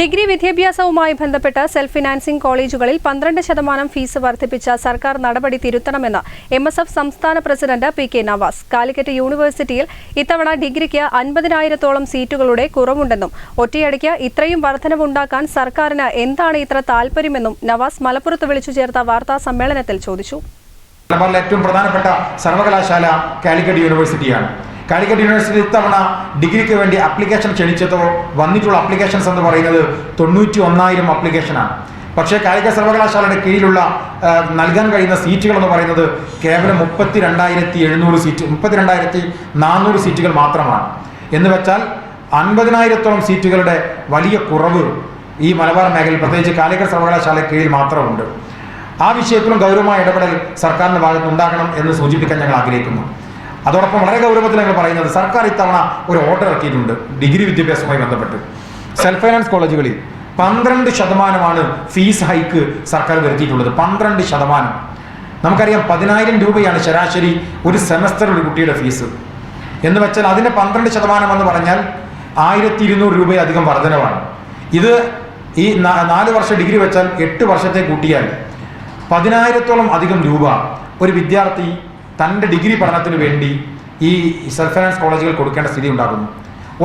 degree വിദ്യാഭ്യാസവുമായി ബന്ധപ്പെട്ട് self financing കോളേജുകളിൽ പന്ത്രണ്ട് ശതമാനം ഫീസ് വർദ്ധിപ്പിച്ച സർക്കാർ നടപടി തിരുത്തണമെന്ന് എം എസ് എഫ് സംസ്ഥാന president P K Navas. Calicut യൂണിവേഴ്സിറ്റിയിൽ ഇത്തവണ ഡിഗ്രിക്ക് അൻപതിനായിരത്തോളം സീറ്റുകളുടെ കുറവുണ്ടെന്നും ഒറ്റയടിക്ക് ഇത്രയും വർധനവുണ്ടാക്കാൻ സർക്കാരിന് എന്താണ് ഇത്ര താൽപര്യമെന്നും നവാസ് മലപ്പുറത്ത് വിളിച്ചു ചേർത്ത വാർത്താ സമ്മേളനത്തിൽ ചോദിച്ചു. ഏറ്റവും പ്രധാനപ്പെട്ട സർവകലാശാല കാലിക്കറ്റ് യൂണിവേഴ്സിറ്റിയാണ്. കാലിക്കറ്റ് യൂണിവേഴ്സിറ്റി ഇത്തവണ ഡിഗ്രിക്ക് വേണ്ടി അപ്ലിക്കേഷൻ ക്ഷണിച്ചതോ വന്നിട്ടുള്ള അപ്ലിക്കേഷൻസ് എന്ന് പറയുന്നത് തൊണ്ണൂറ്റി ഒന്നായിരം അപ്ലിക്കേഷനാണ് പക്ഷേ കാലിക്കറ്റ് സർവകലാശാലയുടെ കീഴിലുള്ള നൽകാൻ കഴിയുന്ന സീറ്റുകൾ എന്ന് പറയുന്നത് കേവലം മുപ്പത്തി രണ്ടായിരത്തി എഴുന്നൂറ് സീറ്റ് മുപ്പത്തി രണ്ടായിരത്തി നാനൂറ് സീറ്റുകൾ മാത്രമാണ്. എന്ന് വെച്ചാൽ അൻപതിനായിരത്തോളം സീറ്റുകളുടെ വലിയ കുറവ് ഈ മലബാർ മേഖലയിൽ പ്രത്യേകിച്ച് കാലിക്കറ്റ് സർവകലാശാല കീഴിൽ മാത്രമുണ്ട്. ആ വിഷയത്തിലും ഗൗരവമായ ഇടപെടൽ സർക്കാരിന്റെ ഭാഗത്ത് ഉണ്ടാകണം എന്ന് സൂചിപ്പിക്കാൻ ഞങ്ങൾ ആഗ്രഹിക്കുന്നു. അതോടൊപ്പം വളരെ ഗൗരവത്തിൽ ഞങ്ങൾ പറയുന്നത്. സർക്കാർ ഇത്തവണ ഒരു ഓർഡർ ഇറക്കിയിട്ടുണ്ട്. ഡിഗ്രി വിദ്യാഭ്യാസവുമായി ബന്ധപ്പെട്ട്. സെൽഫ് ഫൈനാൻസ് കോളേജുകളിൽ പന്ത്രണ്ട് ശതമാനമാണ് ഫീസ് ഹൈക്ക് സർക്കാർ വരുത്തിയിട്ടുള്ളത്. പന്ത്രണ്ട് ശതമാനം. നമുക്കറിയാം പതിനായിരം രൂപയാണ് ശരാശരി ഒരു സെമസ്റ്റർ ഒരു കുട്ടിയുടെ ഫീസ് എന്ന് വെച്ചാൽ അതിന്റെ പന്ത്രണ്ട് ശതമാനം എന്ന് പറഞ്ഞാൽ ആയിരത്തി ഇരുന്നൂറ് രൂപയധികം വർധനവാണ്. ഇത് ഈ നാല് വർഷം ഡിഗ്രി വെച്ചാൽ എട്ട് വർഷത്തെ കൂട്ടിയാൽ പതിനായിരത്തോളം അധികം രൂപ ഒരു വിദ്യാർത്ഥി തന്റെ ഡിഗ്രി പഠനത്തിന് വേണ്ടി ഈ സെൽഫ് ഫൈനാൻസ് കോളേജുകൾ കൊടുക്കേണ്ട സ്ഥിതി ഉണ്ടാകുന്നു.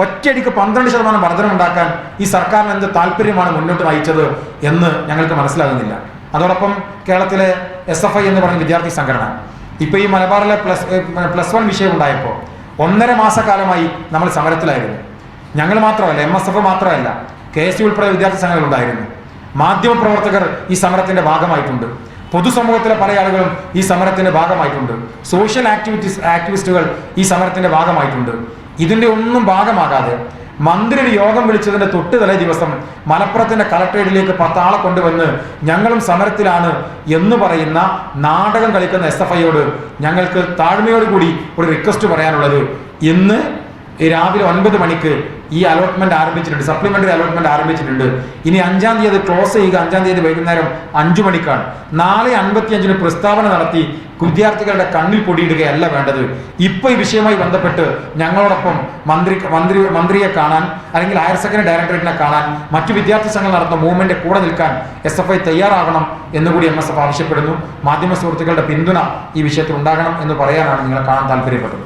ഒറ്റയടിക്ക് പന്ത്രണ്ട് ശതമാനം വർധനം ഉണ്ടാക്കാൻ ഈ സർക്കാരിന് എന്ത് താല്പര്യമാണ് മുന്നോട്ട് നയിച്ചത് എന്ന് ഞങ്ങൾക്ക് മനസ്സിലാകുന്നില്ല. അതോടൊപ്പം കേരളത്തിലെ എസ് എഫ് ഐ എന്ന് പറഞ്ഞ വിദ്യാർത്ഥി സംഘടന ഇപ്പോൾ ഈ മലബാറിലെ പ്ലസ് പ്ലസ് വൺ വിഷയം ഉണ്ടായപ്പോൾ ഒന്നര മാസക്കാലമായി നമ്മൾ സമരത്തിലായിരുന്നു. ഞങ്ങൾ മാത്രമല്ല എം എസ് എഫ് മാത്രമല്ല കെ എസ് യു ഉൾപ്പെടെ വിദ്യാർത്ഥി സംഘടനകൾ ഉണ്ടായിരുന്നു. മാധ്യമപ്രവർത്തകർ ഈ സമരത്തിന്റെ ഭാഗമായിട്ടുണ്ട്. പൊതുസമൂഹത്തിലെ പല ആളുകളും ഈ സമരത്തിന്റെ ഭാഗമായിട്ടുണ്ട്. സോഷ്യൽ ആക്ടിവിറ്റീസ് ആക്ടിവിസ്റ്റുകൾ ഈ സമരത്തിന്റെ ഭാഗമായിട്ടുണ്ട്. ഇതിന്റെ ഒന്നും ഭാഗമാകാതെ മന്ത്രി ഒരു യോഗം വിളിച്ചതിന്റെ തൊട്ട് തലേ ദിവസം മലപ്പുറത്തിന്റെ കളക്ട്രേറ്റിലേക്ക് പത്താളെ കൊണ്ടുവന്ന് ഞങ്ങളും സമരത്തിലാണ് എന്ന് പറയുന്ന നാടകം കളിക്കുന്ന എസ് എഫ് ഐയോട് ഞങ്ങൾക്ക് താഴ്മയോടുകൂടി ഒരു റിക്വസ്റ്റ് പറയാനുള്ളത്. ഇന്ന് രാവിലെ ഒൻപത് മണിക്ക് ഈ അലോട്ട്മെന്റ് ആരംഭിച്ചിട്ടുണ്ട്. സപ്ലിമെന്ററി അലോട്ട്മെന്റ് ആരംഭിച്ചിട്ടുണ്ട്. ഇനി അഞ്ചാം തീയതി ക്ലോസ് ചെയ്യുക. അഞ്ചാം തീയതി വൈകുന്നേരം അഞ്ചു മണിക്കാണ്. നാളെ അൻപത്തി അഞ്ചിന് പ്രസ്താവന നടത്തി വിദ്യാർത്ഥികളുടെ കണ്ണിൽ പൊടിയിടുകയല്ല വേണ്ടത്. ഇപ്പൊ ഈ വിഷയവുമായി ബന്ധപ്പെട്ട് ഞങ്ങളോടൊപ്പം മന്ത്രി മന്ത്രി മന്ത്രിയെ കാണാൻ അല്ലെങ്കിൽ ഹയർ സെക്കൻഡറി ഡയറക്ടറേറ്റിനെ കാണാൻ മറ്റു വിദ്യാർത്ഥി സംഘങ്ങൾ നടത്തുന്ന മൂവ്മെന്റ് കൂടെ നിൽക്കാൻ എസ് എഫ് ഐ തയ്യാറാകണം എന്നുകൂടി എം എസ് എഫ് ആവശ്യപ്പെടുന്നു. മാധ്യമ സുഹൃത്തുക്കളുടെ പിന്തുണ ഈ വിഷയത്തിൽ ഉണ്ടാകണം എന്ന് പറയാനാണ് നിങ്ങളെ കാണാൻ താല്പര്യപ്പെട്ടത്.